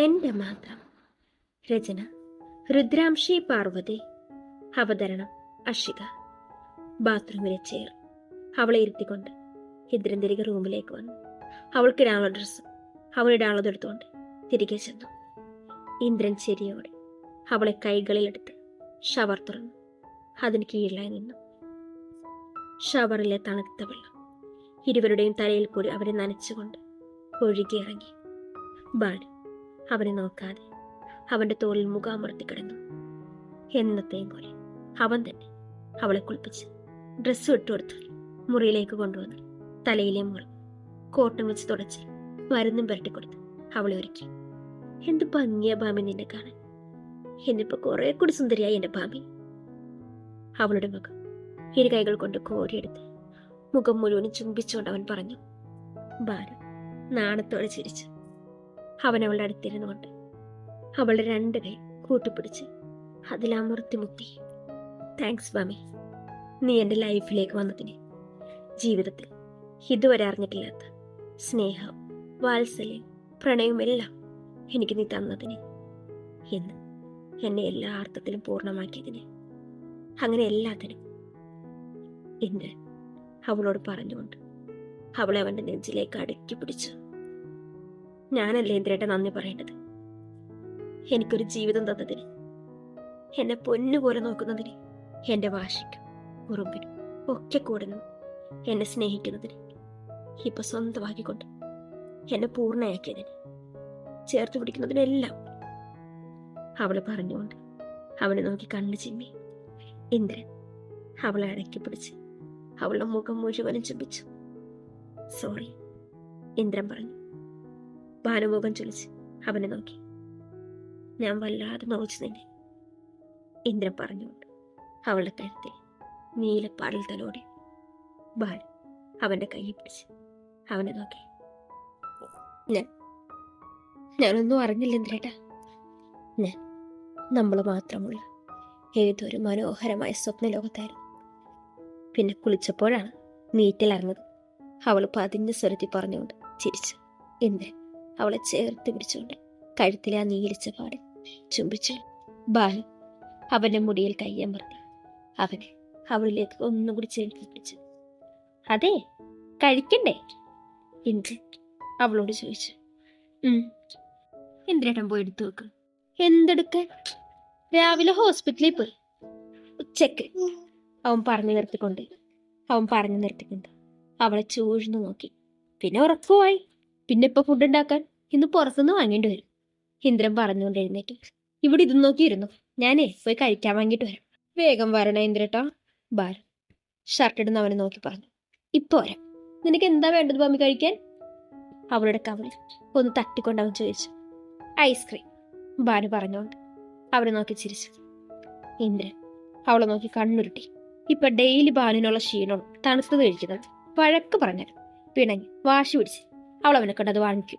എന്റെ മാത്രം രചന രുദ്രാംശി പാർവതി അവതരണം അഷിക. ബാത്റൂമിലെ ചെയർ അവളെ ഇരുത്തിക്കൊണ്ട് ഇന്ദ്രൻ തിരികെ റൂമിലേക്ക് വന്നു. അവൾക്ക് അവൾക്കിടാനുള്ള ഡ്രസ്സ് അവളിടാനുള്ളത് എടുത്തുകൊണ്ട് തിരികെ ചെന്നു. ഇന്ദ്രൻ ചെരിയോടെ അവളെ കൈകളിലെടുത്ത് ഷവർ തുറന്നു. അതിന് കീഴിലായി നിന്നു. ഷവറിലെ തണുത്ത വെള്ളം ഇരുവരുടെയും തലയിൽ കൂടി അവരെ നനച്ചുകൊണ്ട് ഒഴുകിയിറങ്ങി ബാലു അവനെ നോക്കാതെ അവന്റെ തോളിൽ മുഖാമർത്തി കിടന്നു. എന്നത്തെയും പോലെ അവൻ തന്നെ അവളെ കുളിപ്പിച്ച് ഡ്രസ്സ് ഇട്ടുകൊടുത്ത് മുറിയിലേക്ക് കൊണ്ടുവന്ന്. തലയിലെ മുറി കോട്ടം വെച്ച് തുടച്ച് മരുന്നും പുരട്ടിക്കൊടുത്ത് അവളെ ഒരുക്കി. എന്ത് ഭംഗിയ ഭാമി നിന്നെ കാണാൻ. എന്നിപ്പോ കുറെ കൂടി സുന്ദരിയായി എന്റെ ഭാമി. അവളുടെ മുഖം ഇരു കൈകൾ കൊണ്ട് കോരിയെടുത്ത് മുഖം മുഴുവനും ചുംബിച്ചുകൊണ്ട് അവൻ പറഞ്ഞു ബാലു നാണത്തോടെ ചിരിച്ചു. അവൻ അവളുടെ അടുത്തിരുന്നുകൊണ്ട് അവളുടെ രണ്ട് കൈ കൂട്ടിപ്പിടിച്ച് അതിലമർത്തി മുത്തി താങ്ക്സ് ബാമി നീ എന്റെ ലൈഫിലേക്ക് വന്നതിന് ജീവിതത്തിൽ ഇതുവരെ അറിഞ്ഞിട്ടില്ലാത്ത സ്നേഹം വാത്സല്യം പ്രണയമെല്ലാം എനിക്ക് നീ തന്നതിന് എന്ന് എന്നെ എല്ലാ അർത്ഥത്തിലും പൂർണമാക്കിയതിന് അങ്ങനെ എല്ലാത്തിനും ഇന്ദ്രൻ അവളോട് പറഞ്ഞുകൊണ്ട് അവളെ അവന്റെ നെഞ്ചിലേക്ക് അടുക്കി പിടിച്ചു. ഞാനല്ലേ ഇന്ദ്രേട്ട നന്ദി പറയേണ്ടത്? എനിക്കൊരു ജീവിതം തന്നതിന് എന്നെ പൊന്നുപോലെ നോക്കുന്നതിന് എന്റെ വാശിക്കും ഉറുമ്പിനും ഒക്കെ കൂടുന്നു എന്നെ സ്നേഹിക്കുന്നതിന്. ഇപ്പൊ സ്വന്തമാക്കിക്കൊണ്ട് എന്നെ പൂർണയാക്കിയതിന് ചേർത്ത് പിടിക്കുന്നതിനെല്ലാം അവൾ പറഞ്ഞുകൊണ്ട് അവനെ നോക്കി കണ്ണു ചിമ്മി. ഇന്ദ്രൻ അവളെ അടക്കി പിടിച്ച് അവളുടെ മുഖം മുഴുവനും ചുംബിച്ചു. സോറി ഇന്ദ്രൻ പറഞ്ഞു. ഭാനുമുഖം ചൊലിച്ച് അവനെ നോക്കി. ഞാൻ വല്ലാതെ നോച്ചു നിന്നെ. ഇന്ദ്രൻ പറഞ്ഞുകൊണ്ട് അവളുടെ കഴുത്തിൽ നീലപ്പാടൽ തലോടി ബാലു അവന്റെ കൈ പിടിച്ച് അവനെ നോക്കി. ഞാൻ ഞാനൊന്നും അറിഞ്ഞില്ല ഇന്ദ്രേട്ടാ. ഞാൻ നമ്മൾ മാത്രമുള്ള ഏതൊരു മനോഹരമായ സ്വപ്ന ലോകത്തായിരുന്നു. പിന്നെ കുളിച്ചപ്പോഴാണ് നീറ്റിലിറങ്ങുന്നത് അവൾ പതിഞ്ഞ സ്വരത്തിൽ പറഞ്ഞുകൊണ്ട് ചിരിച്ചു ഇന്ദ്രൻ അവളെ ചേർത്ത് പിടിച്ചുകൊണ്ട് കഴുത്തിലെ ആ നീലിച്ച പാട് ചുംബിച്ചു. ബാലു അവന്റെ മുടിയിൽ കയ്യമർത്തി. അവനെ അവളിലേക്ക് ഒന്നും കൂടി ചേർത്ത് പിടിച്ചു. അതെ കഴിക്കണ്ടേ? ഇന്ദ്രൻ അവളോട് ചോദിച്ചു. ഇന്ദ്രനം പോയി എടുത്തു വെക്ക്. എന്തെടുക്കാൻ രാവിലെ ഹോസ്പിറ്റലിൽ പോയി. ഉച്ചയ്ക്ക്. അവൻ പറഞ്ഞു നിർത്തിക്കൊണ്ട് അവൻ പറഞ്ഞു നിർത്തിക്കൊണ്ട് അവളെ ചൂഴ്ന്നു നോക്കി. പിന്നെ ഉറക്കമായി പിന്നെ ഇപ്പൊ ഫുഡ് ഉണ്ടാക്കാൻ ഇന്ന് പുറത്തുനിന്ന് വാങ്ങേണ്ടി വരും. ഇന്ദ്രൻ പറഞ്ഞുകൊണ്ട് എഴുന്നേറ്റ്. ഇവിടെ ഇത് നോക്കിയിരുന്നു. ഞാനേ പോയി കഴിക്കാൻ വാങ്ങിയിട്ട് വരാം. വേഗം വരണ ഇന്ദ്രട്ടാ. ബാർ ഷർട്ട് ഇടുന്ന അവനെ നോക്കി പറഞ്ഞു. ഇപ്പൊ വരാം. നിനക്ക് എന്താ വേണ്ടത് പമ്മി കഴിക്കാൻ? അവളുടെ കവളിൽ ഒന്ന് തട്ടിക്കൊണ്ട് അവൻ ചോദിച്ചു. ഐസ്ക്രീം ബാനു പറഞ്ഞുകൊണ്ട് അവനെ നോക്കി ചിരിച്ചു. ഇന്ദ്രൻ അവളെ നോക്കി കണ്ണുരുട്ടി. ഇപ്പൊ ഡെയിലി ബാനുവിനുള്ള ക്ഷീണവും തണുത്തത് കഴിക്കുന്നത്. വഴക്ക് പറഞ്ഞു പിണങ്ങി വാശി പിടിച്ച് അവൾ അവനെ കണ്ടത് വാങ്ങിക്കും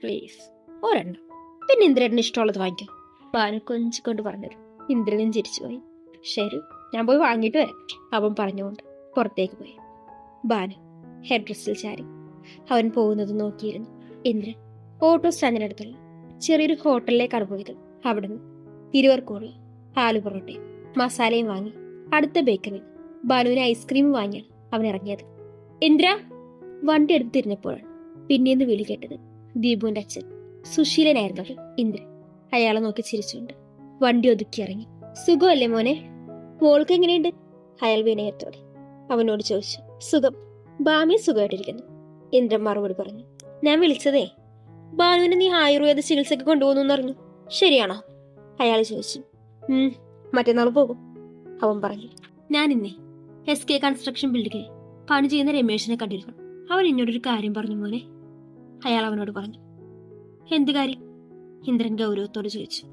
പ്ലീസ് ഒരെണ്ണം. പിന്നെ ഇന്ദ്രന് ഇഷ്ടമുള്ളത് വാങ്ങിക്കും. ബാനു കൊഞ്ചിക്കൊണ്ട് പറഞ്ഞത് ഇന്ദ്രനും ചിരിച്ചു പോയി ശരി ഞാൻ പോയി വാങ്ങിയിട്ട് വരാം. അവൻ പറഞ്ഞുകൊണ്ട് പുറത്തേക്ക് പോയി. ബാനു ഹെഡ് ഡ്രസ്സിൽ ചാരി. അവൻ പോകുന്നത് നോക്കിയിരുന്നു. ഇന്ദ്രൻ ഓട്ടോ സ്റ്റാൻഡിനടുത്തുള്ള ചെറിയൊരു ഹോട്ടലിലേക്കാണ് പോയത്. അവിടെ നിന്ന് ഇരുവർക്കുള്ള ആലു പൊറോട്ടയും മസാലയും വാങ്ങി അടുത്ത ബേക്കറിയിൽ ബാലുവിന് ഐസ്ക്രീം വാങ്ങിയാണ് അവൻ ഇറങ്ങിയത്. ഇന്ദ്ര വണ്ടി എടുത്ത് തിരിഞ്ഞപ്പോഴാണ് പിന്നീന്ന് വിളി കേട്ടത് ദീപുവിന്റെ അച്ഛൻ സുശീലനായിരുന്നു ഇന്ദ്രൻ. അയാളെ നോക്കി ചിരിച്ചുകൊണ്ട് വണ്ടി ഒതുക്കി ഇറങ്ങി. സുഖമല്ലേ മോനെ? മോൾക്ക് എങ്ങനെയുണ്ട്? അയാൾ വിനയത്തോടെ അവനോട് ചോദിച്ചു. സുഖം. ബാമി സുഖമായിട്ടിരിക്കുന്നു. ഇന്ദ്രൻ മറുപടി പറഞ്ഞു. ഞാൻ വിളിച്ചതേ ബാമുവിനെ നീ ആയുർവേദ ചികിത്സയ്ക്ക് കൊണ്ടുപോകുന്നു അറിഞ്ഞു. ശരിയാണോ? അയാൾ ചോദിച്ചു. മറ്റന്നാൾ പോകും അവൻ പറഞ്ഞു. ഞാൻ ഇന്നേ എസ് കെ കൺസ്ട്രക്ഷൻ ബിൽഡിങ്ങിൽ പണി ചെയ്യുന്ന രമേശിനെ കണ്ടിരുന്നു അവൻ എന്നോടൊരു കാര്യം പറഞ്ഞു മോനെ. അയാൾ അവനോട് പറഞ്ഞു എന്ത് കാര്യം? ഇന്ദ്രൻ ഗൗരവത്തോട് ചോദിച്ചു.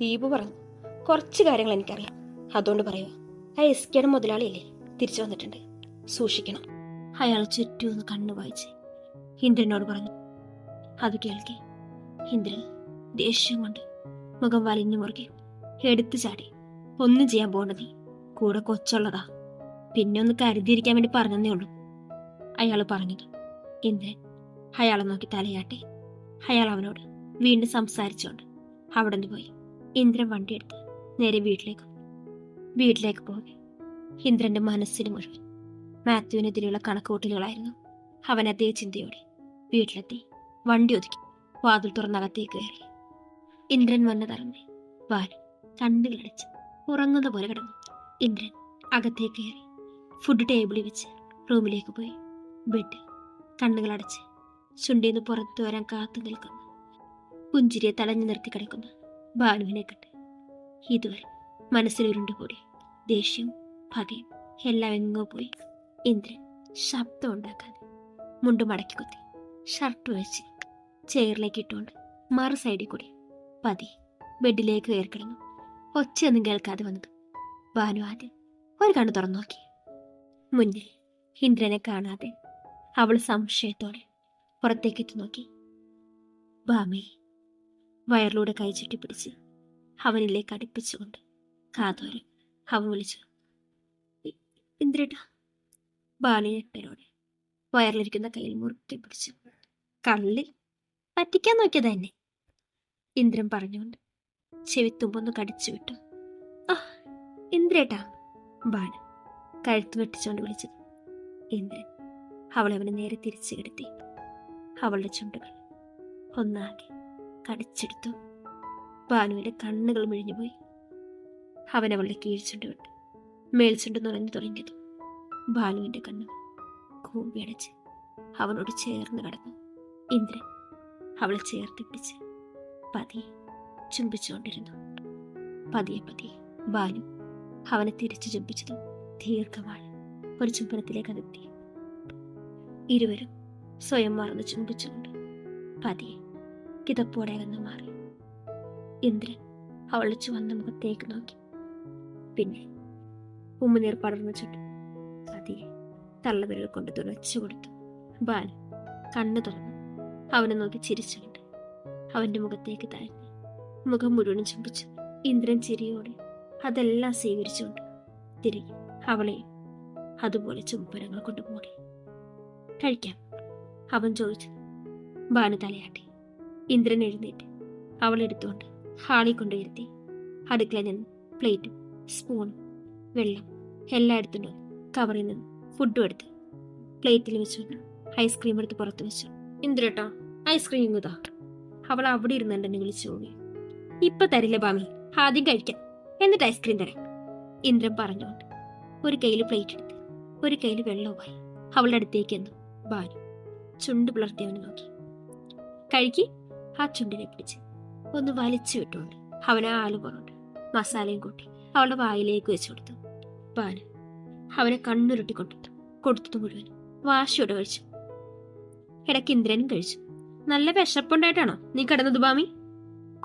ദീപു പറഞ്ഞു കുറച്ച് കാര്യങ്ങൾ എനിക്കറിയാം. അതുകൊണ്ട് പറയുക ആ എസ് കെയുടെ മുതലാളിയല്ലേ തിരിച്ചു വന്നിട്ടുണ്ട്. സൂക്ഷിക്കണം. അയാൾ ചുറ്റും ഒന്ന് കണ്ണു വായിച്ച് ഇന്ദ്രനോട് പറഞ്ഞു അത് കേൾക്കെ. ഇന്ദ്രൻ ദേഷ്യം കൊണ്ട് മുഖം വലിഞ്ഞു മുറുകെ എടുത്തു ചാടി ഒന്നും ചെയ്യാൻ പോകണ്ട നീ. കൂടെ കൊച്ചുള്ളതാ. പിന്നെ ഒന്ന് കരുതിയിരിക്കാൻ വേണ്ടി പറഞ്ഞതേ ഉള്ളൂ. അയാൾ പറഞ്ഞത്. ഇന്ദ്രൻ അയാളെ നോക്കി തലയാട്ടി. അയാൾ അവനോട് വീണ്ടും സംസാരിച്ചുകൊണ്ട് അവിടെ നിന്ന് പോയി. ഇന്ദ്രൻ വണ്ടിയെടുത്ത് നേരെ വീട്ടിലേക്ക് വീട്ടിലേക്ക് പോയി. ഇന്ദ്രന്റെ മനസ്സിന് മുഴുവൻ മാത്യുവിനെതിരെയുള്ള കണക്കുകൂട്ടലുകളായിരുന്നു. അവൻ അതേ ചിന്തയോടെ വീട്ടിലെത്തി വണ്ടി ഒതുക്കി വാതിൽ തുറന്നകത്തേക്ക് കയറി. ഇന്ദ്രൻ വന്നതറിഞ്ഞ് വാൻ കണ്ണുകളടച്ച് ഉറങ്ങുന്ന പോലെ കിടന്നു. ഇന്ദ്രൻ അകത്തേക്ക് കയറി ഫുഡ് ടേബിളിൽ വെച്ച് റൂമിലേക്ക് പോയി. ബെഡ് കണ്ണുകളടച്ച് ചുണ്ടിന്ന് പുറത്തു വരാൻ കാത്തു നിൽക്കുന്നു. പുഞ്ചിരിയെ തടഞ്ഞു നിർത്തി കിടക്കുന്ന. ബാലുവിനെ കണ്ട്. ഇതുവരെ മനസ്സിൽ ഉരുണ്ടുകൂടി. ദേഷ്യവും പകയും എല്ലാം എങ്ങോ പോയി. ഇന്ദ്രൻ ശബ്ദം ഉണ്ടാക്കാതെ മുണ്ടു മടക്കി കുത്തി. ഷർട്ട് വെച്ച് ചെയറിലേക്ക് ഇട്ടുകൊണ്ട് മറു സൈഡിൽ കൂടി പതി ബെഡിലേക്ക് കയറി കിടന്നു. ഒച്ചയൊന്നും കേൾക്കാതെ വന്നത്. ഭാനു ആദ്യം ഒരു കണ്ണു തുറന്നു നോക്കി. മുന്നിൽ ഇന്ദ്രനെ കാണാതെ അവൾ സംശയത്തോടെ പുറത്തേക്ക് എത്തി നോക്കി. ബാമി വയറിലൂടെ കൈ ചുറ്റിപ്പിടിച്ച് അവനിലേക്ക് അടുപ്പിച്ചുകൊണ്ട് കാതോരം അവൻ വിളിച്ചു. "ഇ- ഇന്ദ്രേട്ടാ ബാലി ഞെട്ടലോടെ വയറിലിരിക്കുന്ന കയ്യിൽ മുറുക്കി പിടിച്ചു. കള്ളി പറ്റിക്കാൻ നോക്കിയത് തന്നെ ഇന്ദ്രൻ പറഞ്ഞുകൊണ്ട് ചെവിത്തുമ്പൊന്ന് കടിച്ചു വിട്ടു. ആ ഇന്ദ്രേട്ടാ ബാല കഴുത്ത് വെട്ടിച്ചുകൊണ്ട് വിളിച്ചത്. ഇന്ദ്രൻ അവളെ അവന് നേരെ തിരിച്ചു കിടത്തി. അവളുടെ ചുണ്ടുകൾ. ഒന്നാകെ കടിച്ചെടുത്തു. ഭാനുവിന്റെ കണ്ണുകൾ മിഴിഞ്ഞുപോയി. അവൻ അവളുടെ കീഴ്ച്ചുണ്ട് വിട്ടു മേൽച്ചുണ്ട് നുറഞ്ഞു തുടങ്ങിയതും ഭാനുവിന്റെ കണ്ണുകൾ കൂമ്പിയടച്ച് അവനോട് ചേർന്ന് കടന്നു. ഇന്ദ്രൻ അവളെ ചേർത്ത് പിടിച്ച് പതിയെ ചുംബിച്ചുകൊണ്ടിരുന്നു. പതിയെ പതിയെ ബാലു അവനെ തിരിച്ചു ചുംബിച്ചതും ദീർഘമാണ് ഒരു ചുംബനത്തിലേക്ക് അതെത്തി. ഇരുവരും സ്വയം മറന്ന് ചുംബിച്ചുകൊണ്ട് പതിയെ കിതപ്പോടെ അകന്നു മാറി. ഇന്ദ്രൻ അവളുടെ ചുവന്ന മുഖത്തേക്ക് നോക്കി. പിന്നെ ഉമ്മുനീർ പടർന്നു ചുട്ടു പതിയെ തള്ളവിരൽ കൊണ്ട് തുളച്ചു കൊടുത്തു. ബാലൻ കണ്ണു തുറന്നു. അവനെ നോക്കി ചിരിച്ചുകൊണ്ട് അവന്റെ മുഖത്തേക്ക് താഴ്ന്നു മുഖം മുഴുവനും ചുംബിച്ചു. ഇന്ദ്രൻ ചിരിയോടെ അതെല്ലാം സ്വീകരിച്ചുകൊണ്ട് തിരികെ അവളെയും അതുപോലെ ചുംബനങ്ങൾ കൊണ്ട് മൂടി. കഴിക്കാം. അവൻ ചോദിച്ചു ബാനു തലയാട്ടി ഇന്ദ്രൻ എഴുന്നേറ്റ് അവളെടുത്തുകൊണ്ട് ഹാളിൽ കൊണ്ടുവരുത്തി. അടുക്കളയിൽ നിന്ന് പ്ലേറ്റും സ്പൂണും വെള്ളം എല്ലാം എടുത്തുകൊണ്ട്. കവറിൽ നിന്ന് ഫുഡും എടുത്ത്. പ്ലേറ്റിൽ വെച്ചുകൊണ്ട് ഐസ്ക്രീം എടുത്ത് പുറത്ത് വെച്ചു. ഇന്ദ്രട്ടോ ഐസ്ക്രീം ഇങ്ങുതാ അവൾ അവിടെ ഇരുന്നുണ്ട് എന്നെ വിളിച്ചു പോയി ഇപ്പൊ തരില്ല ബാമി ആദ്യം കഴിക്കാം. എന്നിട്ട് ഐസ്ക്രീം തരാം. ഇന്ദ്രൻ പറഞ്ഞുകൊണ്ട് ഒരു കയ്യിൽ പ്ലേറ്റ് എടുത്ത് ഒരു കയ്യിൽ വെള്ളവുമായി അവളുടെ അടുത്തേക്ക് എന്നു ബാലു ചുണ്ട് പിളർത്തി അവനെ നോക്കി. കഴുകി ആ ചുണ്ടിനെ പിടിച്ച് ഒന്ന് വലിച്ചു വിട്ടുകൊണ്ട് അവനെ ആലു പുറണ്ട് മസാലയും കൂട്ടി അവളുടെ വായിലേക്ക് വെച്ചു കൊടുത്തു. പാൽ അവനെ കണ്ണുരുട്ടി കൊണ്ടിട്ടു കൊടുത്തത് മുഴുവൻ വാശിയോടെ കഴിച്ചു. ഇടയ്ക്ക് ഇന്ദ്രനും കഴിച്ചു. നല്ല വിശപ്പുണ്ടായിട്ടാണോ നീ കിടന്നത് ബാമി?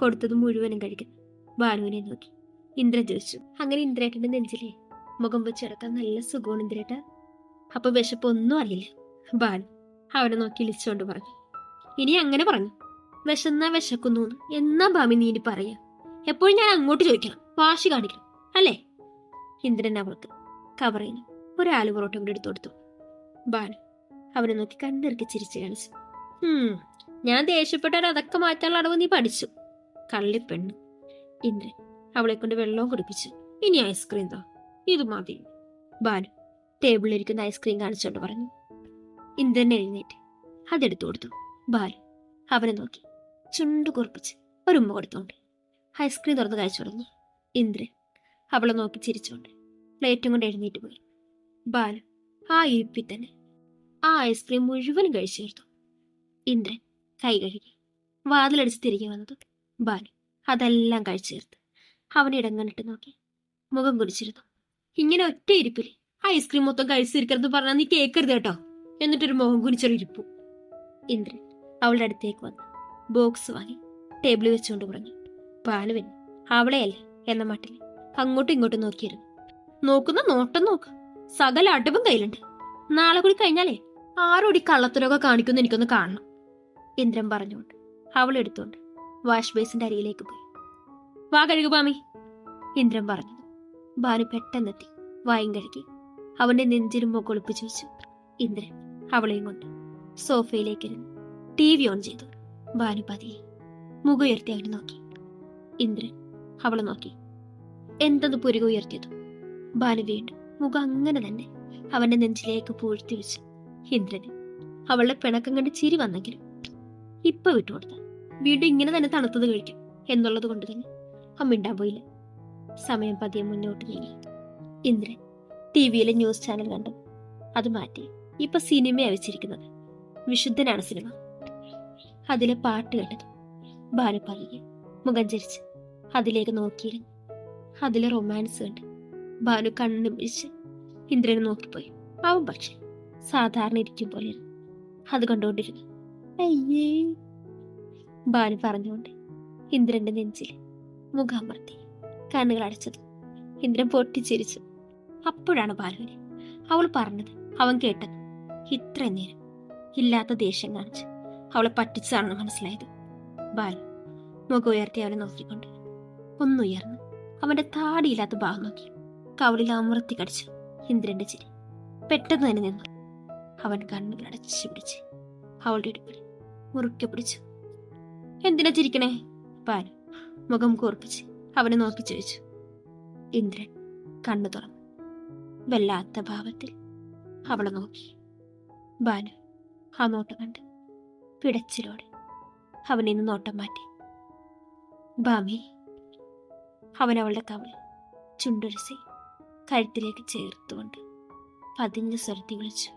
കൊടുത്തത് മുഴുവനും കഴിക്കുന്നു ബാലുവിനെ നോക്കി. ഇന്ദ്രൻ ചോദിച്ചു. അങ്ങനെ ഇന്ദ്രേട്ടന്റെ നെഞ്ചിലെ മുഖം വെച്ച് നല്ല സുഖമാണ് ഇന്ദ്രേട്ട. അപ്പൊ വിശപ്പൊന്നും അറിയില്ല. ബാലു അവനെ നോക്കി ഇളിച്ചുകൊണ്ട് പറഞ്ഞു. ഇനി അങ്ങനെ പറഞ്ഞു. വിശന്നാ വിശക്കുന്നു എന്നാ ബാമി നീ ഇനി പറയാ? എപ്പോഴും ഞാൻ അങ്ങോട്ട് ചോദിക്കണം. വാശി കാണിക്കണം. അല്ലേ? ഇന്ദ്രൻ അവൾക്ക് കവറിന് ഒരാൾ പൊറോട്ട കൂടി എടുത്തു കൊടുത്തു. ബാലു അവനെ നോക്കി കണ്ണിറുക്കി ചിരിച്ചു കാണിച്ചു. ഞാൻ ദേഷ്യപ്പെട്ടാൽ അതൊക്കെ മാറ്റാനുള്ള അടവ് നീ പഠിച്ചു. കള്ളിപ്പെണ്ണ് ഇന്ദ്രൻ അവളെ കൊണ്ട് വെള്ളവും കുടിപ്പിച്ചു. ഇനി ഐസ്ക്രീം താ. ഇത് മതി. ബാലു ടേബിളിലിരിക്കുന്ന ഐസ്ക്രീം കാണിച്ചുകൊണ്ട് പറഞ്ഞു. ഇന്ദ്രൻ എഴുന്നേറ്റ് അതെടുത്തു കൊടുത്തു. ബാലു അവനെ നോക്കി. ചുണ്ടു കുറിപ്പിച്ച് ഒരു ഉമ്മ കൊടുത്തോണ്ട് ഐസ്ക്രീം തുറന്ന് കഴിച്ചു തുടങ്ങി. ഇന്ദ്രൻ അവളെ നോക്കി ചിരിച്ചുകൊണ്ട് പ്ലേറ്റും കൊണ്ട് എഴുന്നേറ്റ് പോയി. ബാലു ആ ഇരിപ്പിൽ തന്നെ ആ ഐസ്ക്രീം മുഴുവൻ കഴിച്ചു തീർത്തു. ഇന്ദ്രൻ കൈ കഴുകി വാതിലടിച്ച് തിരികെ വന്നത് ബാലു അതെല്ലാം കഴിച്ചു തീർത്ത്. അവൻ ഇടങ്ങണിട്ട് നോക്കി. മുഖം കുടിച്ചിരുന്നു ഇങ്ങനെ ഒറ്റ ഇരിപ്പിൽ ഐസ്ക്രീം മൊത്തം കഴിച്ചിരിക്കരുത് പറഞ്ഞാൽ നീ കേൾക്കരുത് കേട്ടോ. എന്നിട്ടൊരു മുഖം കുനിച്ചൊരു ഇരിപ്പു. ഇന്ദ്രൻ അവളുടെ അടുത്തേക്ക് വന്നു. ബോക്സ് വാങ്ങി ടേബിളിൽ വെച്ചുകൊണ്ട് പറഞ്ഞു. ബാലുവൻ അവളെയല്ല എന്ന മട്ടിൽ അങ്ങോട്ടും ഇങ്ങോട്ടും നോക്കിയിരുന്നു. നോക്കുന്ന നോട്ടം നോക്ക്. സകല അടവും കയ്യിലുണ്ട്. നാളെ കൂടി കഴിഞ്ഞാലേ ആരോടി കള്ളത്തരൊക്കെ കാണിക്കുന്നു എനിക്കൊന്ന് കാണണം. ഇന്ദ്രൻ പറഞ്ഞുകൊണ്ട് അവൾ എടുത്തുകൊണ്ട് വാഷ് ബേസിന്റെ അരിയിലേക്ക് പോയി. വാ കഴുകു പാമി. ഇന്ദ്രൻ പറഞ്ഞു. ബാനു പെട്ടെന്നെത്തി വായും കഴുകി അവന്റെ നെഞ്ചിലും മുഖം ഒളിപ്പിച്ചു വെച്ചു. ഇന്ദ്രൻ അവളെയും കൊണ്ട് സോഫയിലേക്ക് ഇരുന്ന് ടി വി ഓൺ ചെയ്തു. ഭാനുപതി മുഖുയർത്തി അവനെ നോക്കി. ഇന്ദ്രൻ അവളെ നോക്കി. എന്തെന്ന് പുരുക ഉയർത്തിയതും? ഭാനു വീണ്ടും മുഖം അങ്ങനെ തന്നെ അവന്റെ നെഞ്ചിലേക്ക് പൂഴ്ത്തി വെച്ച്. ഇന്ദ്രന് അവളുടെ പിണക്കം കണ്ട് ചിരി വന്നെങ്കിലും ഇപ്പൊ വിട്ടുകൊടുത്ത വീണ്ടും ഇങ്ങനെ തന്നെ തണുത്തത് കഴിക്കും എന്നുള്ളത് കൊണ്ട് തന്നെ അമ്മിണ്ടാൻ പോയില്ല. സമയം പതിയെ മുന്നോട്ട് നീങ്ങി. ഇന്ദ്രൻ ടി വിയിലെ ന്യൂസ് ചാനൽ കണ്ടു. അത് മാറ്റി. ഇപ്പൊ സിനിമയാണ് വെച്ചിരിക്കുന്നത്. വിശുദ്ധനാണ് സിനിമ. അതിലെ പാട്ട് ബാലു പതിയെ മുഖം ചരിച്ച് അതിലേക്ക് നോക്കിയിരുന്നു അതിലെ റൊമാൻസ് കണ്ട് ബാലു കണ്ണു പിടിച്ച് ഇന്ദ്രനെ നോക്കിപ്പോയി. അവൻ പക്ഷെ സാധാരണ ഇരിക്കും പോലെയാണ്. അത് കണ്ടുകൊണ്ടിരുന്നു. അയ്യേ ബാലു പറഞ്ഞുകൊണ്ട് ഇന്ദ്രന്റെ നെഞ്ചിൽ മുഖാമർത്തി കണ്ണുകൾ അടച്ചത്. ഇന്ദ്രൻ പൊട്ടിച്ചിരിച്ചു. അപ്പോഴാണ് ബാലുവിനെ അവൾ പറഞ്ഞത്. അവൻ കേട്ടത് ഇത്ര നേരം ഇല്ലാത്ത ദേഷ്യം കാണിച്ച് അവളെ പറ്റിച്ചതാണെന്ന് മനസ്സിലായത്. ബാലു മുഖം ഉയർത്തി അവനെ നോക്കിക്കൊണ്ട്. ഒന്നുയർന്ന് അവന്റെ താടിയില്ലാത്ത ഭാഗം നോക്കി. കവളിൽ അമർത്തി കടിച്ചു ഇന്ദ്രന്റെ ചിരി. പെട്ടെന്ന് തന്നെ നിന്നു അവൻ കണ്ണുകൾ അടച്ചു പിടിച്ച് അവളുടെ ഇടുപ്പിൽ മുറുക്കെ പിടിച്ചു. എന്തിനാ ചിരിക്കണേ? ബാൽ മുഖം കൂർപ്പിച്ച് അവനെ നോക്കി ചോദിച്ചു. ഇന്ദ്രൻ കണ്ണു തുറന്നു വല്ലാത്ത ഭാവത്തിൽ അവളെ നോക്കി. ബാലു ആ നോട്ടം കണ്ട്. പിടച്ചിലോടെ അവനിൽ നിന്ന് നോട്ടം മാറ്റി. ബാമി അവൻ അവളുടെ കവൾ ചുണ്ടുരസി കഴുത്തിലേക്ക് ചേർത്തുകൊണ്ട് പതിഞ്ഞ സ്വരത്തിൽ വിളിച്ചു.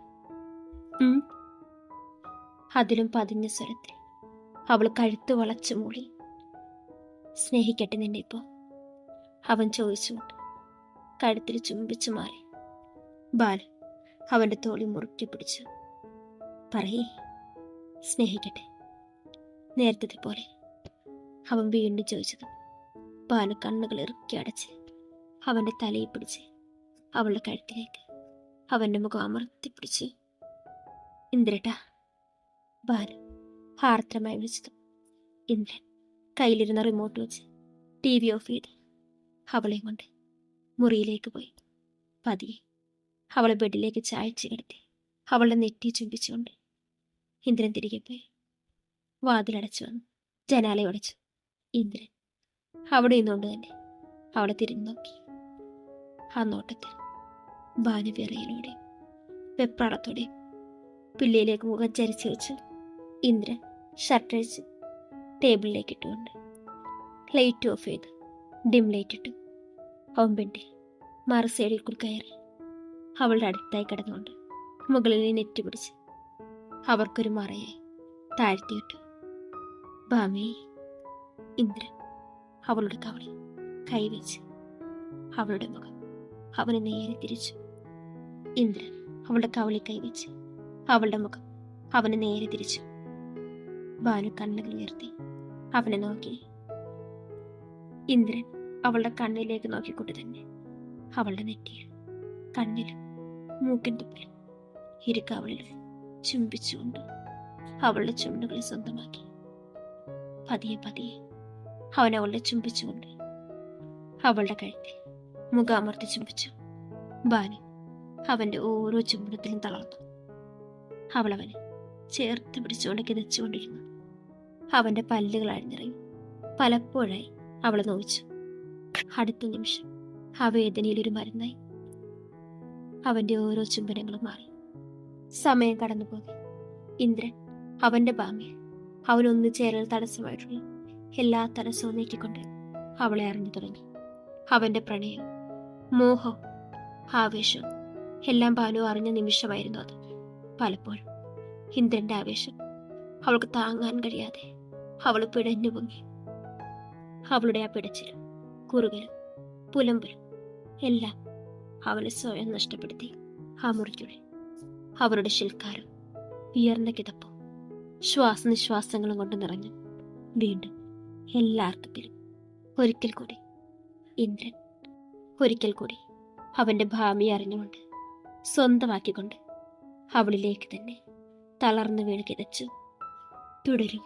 അതിലും പതിഞ്ഞ സ്വരത്തിൽ അവൾ കഴുത്ത് വളച്ചു മൂളി സ്നേഹിക്കട്ടെ നിന്നെ ഇപ്പോ? അവൻ ചോദിച്ചുകൊണ്ട് കഴുത്തിൽ ചുംബിച്ചു മാറി. ബാൽ അവന്റെ തോളി മുറുക്കി പിടിച്ചു. പറയേ. സ്നേഹിക്കട്ടെ. നേരത്തെ പോലെ. അവൻ വീണ്ടും ചോദിച്ചത് പാന കണ്ണുകൾ ഇറുക്കി അടച്ച്. അവന്റെ തലയിൽ പിടിച്ച് അവളുടെ കഴുത്തിലേക്ക് അവന്റെ മുഖം അമർത്തി ഇന്ദ്രട്ടാ ബാലു ആർദ്രമായി വിളിച്ചത് ഇന്ദ്രൻ കയ്യിലിരുന്ന റിമോട്ട് വെച്ച് ടി വി ഓഫ് ചെയ്ത് അവളെയും കൊണ്ട് മുറിയിലേക്ക് പോയി. പതിയെ അവളെ ബെഡിലേക്ക് ചായച്ച് കിടത്തി അവളെ നെറ്റി ചുംബിച്ചുകൊണ്ട് ഇന്ദ്രൻ തിരികെ പോയി. വാതിലടച്ചു വന്നു. ജനാലയടച്ചു ഇന്ദ്രൻ അവിടെ നിന്നുകൊണ്ട് തന്നെ അവളെ തിരിഞ്ഞു നോക്കി. ആ നോട്ടത്തിൽ ബാനുവിറയിലൂടെ വെപ്രാളത്തോടെ പിള്ളിയിലേക്ക് മുഖം ചരിച്ചു വെച്ച് ഇന്ദ്രൻ ഷർട്ടഴിച്ച് ടേബിളിലേക്ക് ഇട്ടുകൊണ്ട് ലൈറ്റ് ഓഫ് ചെയ്ത് ഡിം ലൈറ്റ് ഇട്ടു. അവൻ പെണ്ണി മറു സൈഡിൽ കയറി അവളുടെ അടുത്തായി കിടന്നുകൊണ്ട് മുകളിൽ നെറ്റ് പിടിച്ച് അവർക്കൊരു മറയായി താഴ്ത്തിയിട്ടു. ഭാമേ ഇന്ദ്രൻ അവളുടെ കവളിൽ കൈവച്ച് അവളുടെ മുഖം. അവനെ നേരെ തിരിച്ചു. ഇന്ദ്രൻ അവളുടെ കവളിൽ കൈവച്ച് അവളുടെ മുഖം. അവനെ നേരെ തിരിച്ചു. ഭാനു കണ്ണുകൾ ഉയർത്തി അവനെ നോക്കി. ഇന്ദ്രൻ അവളുടെ കണ്ണിലേക്ക് നോക്കിക്കൊണ്ട് തന്നെ അവളുടെ നെറ്റിയിൽ കണ്ണിലും മൂക്കിൻ തുപ്പിലും ഇരുക്കവളിലും ചുംബിച്ചുകൊണ്ട് അവളുടെ ചുണ്ടുകളെ സ്വന്തമാക്കി. പതിയെ പതിയെ അവൻ അവളെ ചുംബിച്ചുകൊണ്ട് അവളുടെ കഴുത്തിൽ മുഖാമർത്തി ചുംബിച്ചു. ബാനു അവന്റെ ഓരോ ചുംബനത്തിലും തളർന്നു. അവൾ അവനെ ചേർത്ത് പിടിച്ചുകൊണ്ട് കിതച്ചുകൊണ്ടിരുന്നു. അവന്റെ പല്ലുകൾ അഴിഞ്ഞിറങ്ങി. പലപ്പോഴായി അവളെ നോവിച്ചു. അടുത്ത നിമിഷം ആ വേദനയിലൊരു മരുന്നായി. അവന്റെ ഓരോ ചുംബനങ്ങളും മാറി. സമയം കടന്നുപോയി. ഇന്ദ്രൻ അവന്റെ ഭാമ്യ അവനൊന്നു ചേരൽ തടസ്സമായിട്ടുള്ള എല്ലാ തടസ്സവും നീക്കിക്കൊണ്ട് അവളെ അറിഞ്ഞു തുടങ്ങി. അവന്റെ പ്രണയം മോഹം ആവേശം എല്ലാം ബാലു അറിഞ്ഞ നിമിഷമായിരുന്നു അത്. പലപ്പോഴും ഇന്ദ്രന്റെ ആവേശം അവൾക്ക് താങ്ങാൻ കഴിയാതെ അവൾ പിടഞ്ഞു പൊങ്ങി. അവളുടെ ആ പിടച്ചിലും കുറുകലും പുലമ്പലും എല്ലാം അവളെ സ്വയം നഷ്ടപ്പെടുത്തി ആ മുറിക്കുള്ളിൽ അവരുടെ ശിൽക്കാരം. ഉയർന്ന കിതപ്പും ശ്വാസനിശ്വാസങ്ങളും കൊണ്ട് നിറഞ്ഞു വീണ്ടും എല്ലാ അർത്ഥത്തിലും ഒരിക്കൽ കൂടി ഇന്ദ്രൻ ഒരിക്കൽ കൂടി അവന്റെ ഭാമിയെ അറിഞ്ഞുകൊണ്ട് സ്വന്തമാക്കിക്കൊണ്ട് അവളിലേക്ക് തന്നെ തളർന്നു വീണ് കിതച്ചു തുടരും.